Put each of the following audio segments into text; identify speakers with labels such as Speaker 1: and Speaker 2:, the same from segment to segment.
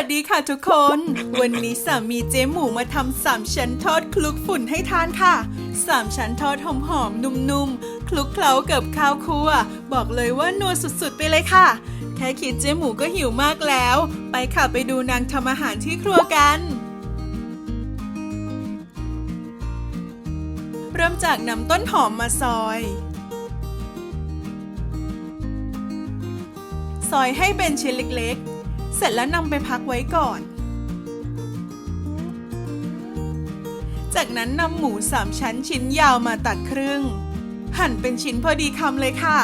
Speaker 1: วัสดีค่ะทุกคน วันนี้สามีเจ๊หมูมาทำสามชั้นทอดคลุกฝุ่นให้ทานค่ะสามชั้นทอดหอมๆนุ่มๆ คลุกเคล้ากับข้าวคั่ว บอกเลยว่านัวสุดๆ ไปเลยค่ะ แค่คิดเจ๊หมูก็หิวมากแล้ว ไปค่ะไปดูนางทำอาหารที่ครัวกันเริ่มจากนำต้นหอมมาซอย ซอยให้เป็นชิ้นเล็กๆ เสร็จแล้วนำไปพักไว้ก่อน จากนั้นนำหมูสามชั้นชิ้นยาวมาตัดครึ่ง หั่นเป็นชิ้นพอดีคำเลยค่ะ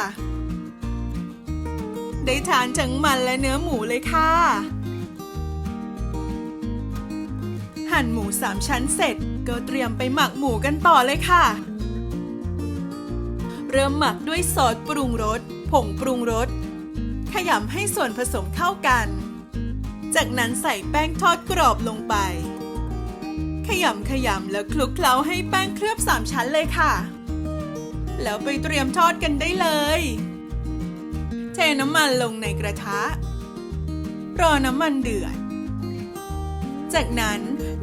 Speaker 1: ได้ทานทั้งมันและเนื้อหมูเลยค่ะ หั่นหมูสามชั้นเสร็จก็เตรียมไปหมักหมูกันต่อเลยค่ะ เริ่มหมักด้วยซอสปรุงรสผงปรุงรสขยำให้ส่วนผสมเข้ากัน จากนั้นใส่แป้งทอดกรอบลงไป ขยำขยำแล้วคลุกเคล้าให้แป้งเคลือบสามชั้นเลยค่ะ แล้วไปเตรียมทอดกันได้เลย เทน้ำมันลงในกระทะ รอน้ำมันเดือด จากนั้น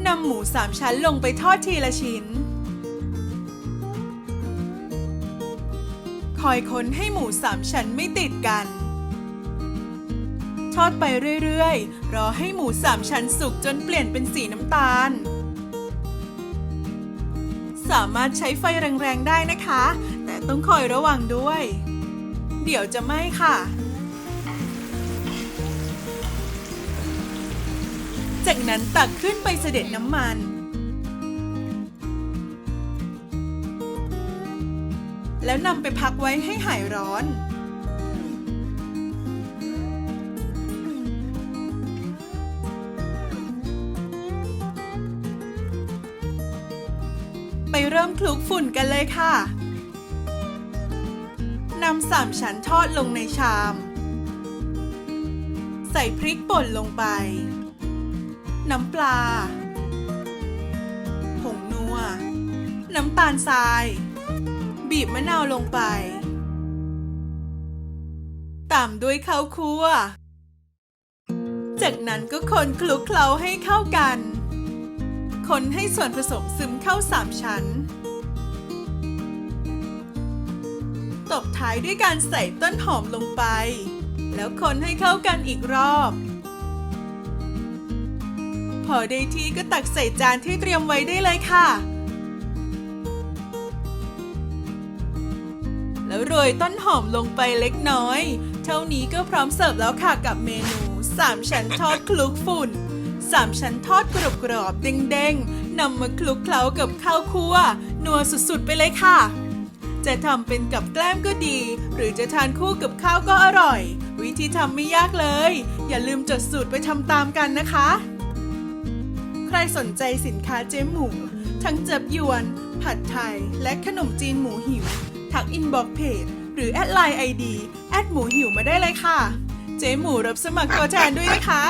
Speaker 1: นำหมูสามชั้นลงไปทอดทีละชิ้นคอยค้นให้หมูสามชั้นไม่ติดกัน ดไปเรื่อยๆ รอให้หมูสามชั้นสุกจนเปลี่ยนเป็นสีน้ำตาล สามารถใช้ไฟแรงๆได้นะคะ แต่ต้องคอยระวังด้วย เดี๋ยวจะไหม้ค่ะ จากนั้นตักขึ้นไปเสด็จน้ำมันแล้วนำไปพักไว้ให้หายร้อน ไปเริ่มคลุกฝุ่นกันเลยค่ะนำสามชั้นทอดลงในชาม ใส่พริกป่นลงไป น้ำปลา ผงนัว น้ำตาลทราย บีบมะนาวลงไป ตามด้วยข้าวคั่ว จากนั้นก็คนคลุกเคล้าให้เข้ากัน คนให้ส่วนผสมซึมเข้าสามชั้น ตบท้ายด้วยการใส่ต้นหอมลงไป แล้วคนให้เข้ากันอีกรอบ พอได้ที่ก็ตักใส่จานที่เตรียมไว้ได้เลยค่ะ แล้วโรยต้นหอมลงไปเล็กน้อย เท่านี้ก็พร้อมเสิร์ฟแล้วค่ะกับเมนู 3 ชั้นทอดคลุกฝุ่น 3ชั้นทอดกรอบกรอบๆเด้งๆนำมาคลุกเคล้ากับข้าวคั่วนัวสุดๆไปเลยค่ะ จะทำเป็นกับแกล้มก็ดี หรือจะทานคู่กับข้าวก็อร่อย วิธีทำไม่ยากเลย อย่าลืมจดสูตรไปทำตามกันนะคะ ใครสนใจสินค้าเจ๊หมู ทั้งเจ็บยวน ผัดไทย และขนมจีนหมูหิว ทักอินบ็อกเพจหรือแอดไลน์ไอดีแอดหมูหิวมาได้เลยค่ะ เจ๊หมูรับสมัครตัวแทนด้วยนะคะ